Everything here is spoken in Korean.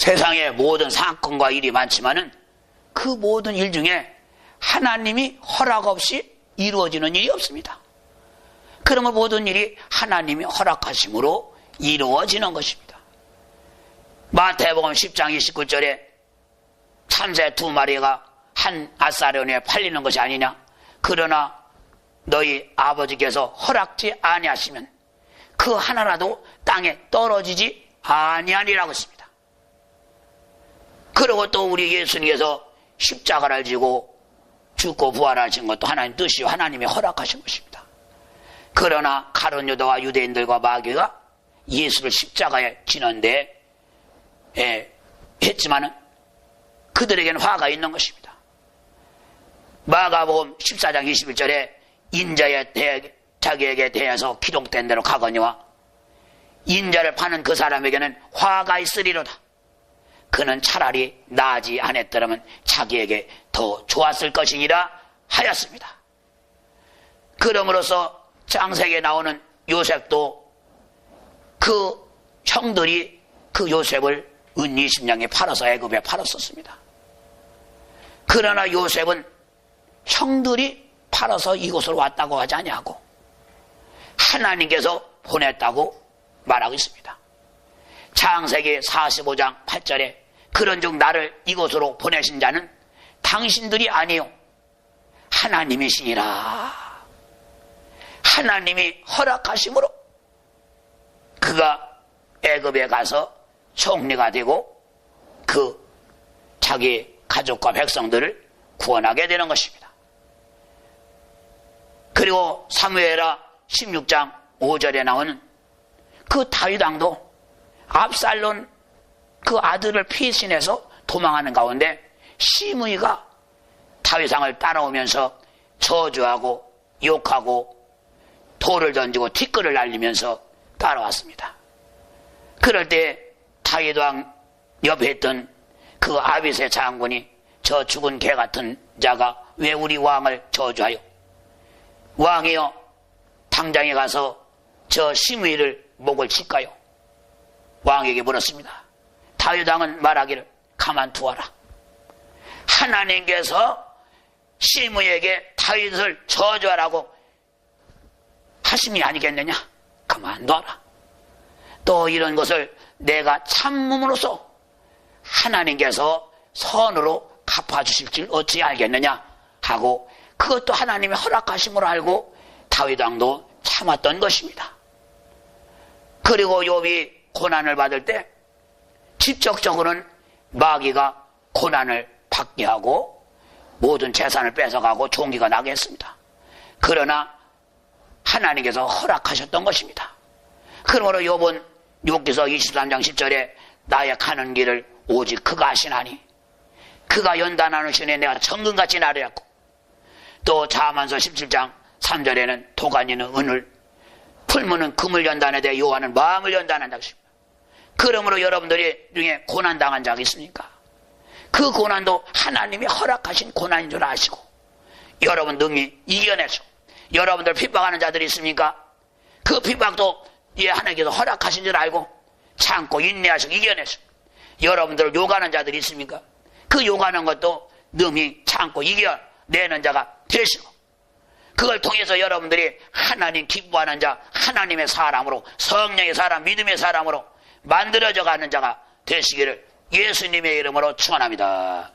세상에 모든 사건과 일이 많지만은 그 모든 일 중에 하나님이 허락 없이 이루어지는 일이 없습니다. 그러면 모든 일이 하나님이 허락하심으로 이루어지는 것입니다. 마태복음 10장 29절에 참새 두 마리가 한 아사련에 팔리는 것이 아니냐. 그러나 너희 아버지께서 허락지 아니하시면 그 하나라도 땅에 떨어지지 아니하니라고 했습니다. 그리고 또 우리 예수님께서 십자가를 지고 죽고 부활하신 것도 하나님 뜻이요 하나님이 허락하신 것입니다. 그러나 가론 유다와 유대인들과 마귀가 예수를 십자가에 지는데 예, 했지만은 그들에게는 화가 있는 것입니다. 마가복음 14장 21절에 인자에 대해 자기에게 대해서 기록된 대로 가거니와 인자를 파는 그 사람에게는 화가 있으리로다. 그는 차라리 나지 않았더라면 자기에게 더 좋았을 것이니라 하였습니다. 그럼으로써 장세기에 나오는 요셉도 그 형들이 그 요셉을 은 20냥에 팔아서 애굽에 팔았었습니다. 그러나 요셉은 형들이 팔아서 이곳으로 왔다고 하지 아니하고 하나님께서 보냈다고 말하고 있습니다. 창세기 45장 8절에 그런즉 나를 이곳으로 보내신 자는 당신들이 아니요 하나님이시니라. 하나님이 허락하심으로 그가 애굽에 가서 총리가 되고 그 자기 가족과 백성들을 구원하게 되는 것입니다. 그리고 사무엘하 16장 5절에 나오는 그 다윗 왕도 압살론 그 아들을 피신해서 도망하는 가운데 시므이가 다윗왕을 따라오면서 저주하고 욕하고 돌을 던지고 티끌을 날리면서 따라왔습니다. 그럴 때 다윗왕 옆에 있던 그 아비세 장군이 저 죽은 개 같은 자가 왜 우리 왕을 저주하여 왕이여 당장에 가서 저 시므이를 목을 칠까요? 왕에게 물었습니다. 다윗왕은 말하기를 가만두어라. 하나님께서 시므에게 다윗을 저주하라고 하심이 아니겠느냐? 그만둬라. 또 이런 것을 내가 참음으로써 하나님께서 선으로 갚아주실 줄 어찌 알겠느냐? 하고 그것도 하나님의 허락하심으로 알고 다윗 왕도 참았던 것입니다. 그리고 욥이 고난을 받을 때 직접적으로는 마귀가 고난을 받게 하고 모든 재산을 뺏어가고 종기가 나게 했습니다. 그러나 하나님께서 허락하셨던 것입니다. 그러므로 요번 6기서 23장 10절에 나의 가는 길을 오직 그가 하시나니 그가 연단하는 신에 내가 정금같이 나르였고 또 자만서 17장 3절에는 도가니는 은을 풀무는 금을 연단에 대해 요한은 마음을 연단한다. 그러므로 여러분들이 중에 고난당한 자가 있습니까? 그 고난도 하나님이 허락하신 고난인 줄 아시고 여러분 능히 이겨내죠. 여러분들 핍박하는 자들이 있습니까? 그 핍박도 예, 하나님께서 허락하신 줄 알고 참고 인내하시고 이겨내죠. 여러분들 욕하는 자들이 있습니까? 그 욕하는 것도 능히 참고 이겨내는 자가 되시고 그걸 통해서 여러분들이 하나님 기뻐하는 자, 하나님의 사람으로 성령의 사람, 믿음의 사람으로 만들어져 가는 자가 되시기를 예수님의 이름으로 축원합니다.